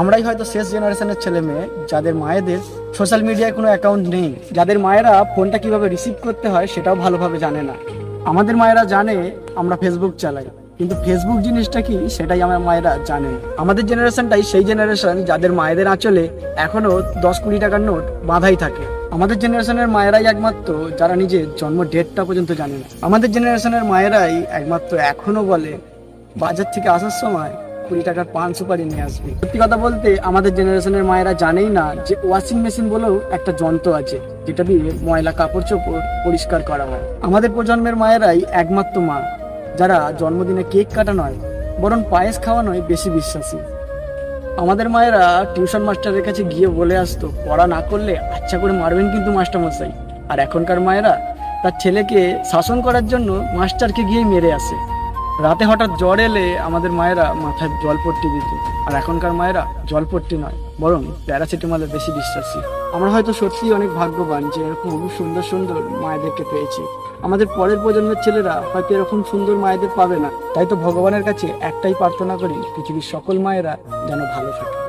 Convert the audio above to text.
আমরাই হয়তো শেষ জেনারেশনের ছেলে মেয়ে, যাদের মায়েদের সোশ্যাল মিডিয়ায় কোনো অ্যাকাউন্ট নেই। যাদের মায়েরা ফোনটা কীভাবে রিসিভ করতে হয় সেটাও ভালোভাবে জানে না। আমাদের মায়েরা জানে আমরা ফেসবুক চালাই, কিন্তু ফেসবুক জিনিসটা কি সেটাই আমার মায়েরা জানে আমাদের জেনারেশনটাই সেই জেনারেশন যাদের মায়েদের আঁচলে এখনও দশ কুড়ি টাকার নোট বাঁধাই থাকে। আমাদের জেনারেশনের মায়েরাই একমাত্র যারা নিজের জন্ম ডেটটা পর্যন্ত জানে না। আমাদের জেনারেশনের মায়েরাই একমাত্র এখনও বলে, বাজার থেকে আসার সময় কুড়ি টাকার পান সুপারি নিয়ে আসবে। সত্যি কথা বলতে, আমাদের জেনারেশনের মায়েরা জানেই না যে ওয়াশিং মেশিন বলেও একটা যন্ত্র আছে, যেটা দিয়ে ময়লা কাপড় চোপড় পরিষ্কার করা হয়। আমাদের প্রজন্মের মায়েরাই একমাত্র মা, যারা জন্মদিনে কেক কাটা নয়, বরং পায়েস খাওয়ানোয় বেশি বিশ্বাসী। আমাদের মায়েরা টিউশন মাস্টারের কাছে গিয়ে বলে আসতো, পড়া না করলে আচ্ছা করে মারবেন কিন্তু মাস্টার মশাই আর এখনকার মায়েরা তার ছেলেকে শাসন করার জন্য মাস্টারকে গিয়েই মেরে আসে। রাতে হঠাৎ জ্বর এলে আমাদের মায়েরা মাথায় জল জলপট্টি দিত। আর এখনকার মায়েরা জল জলপট্টি নয়, বরং প্যারাসিটামলে বেশি বিশ্বাসী। আমরা হয়তো সত্যিই অনেক ভাগ্যবান যে এরকম সুন্দর সুন্দর মায়েদেরকে পেয়েছি। আমাদের পরের প্রজন্মের ছেলেরা হয়তো এরকম সুন্দর মায়েদের পাবে না। তাই তো ভগবানের কাছে একটাই প্রার্থনা করি, পৃথিবীর সকল মায়েরা যেন ভালো থাকে।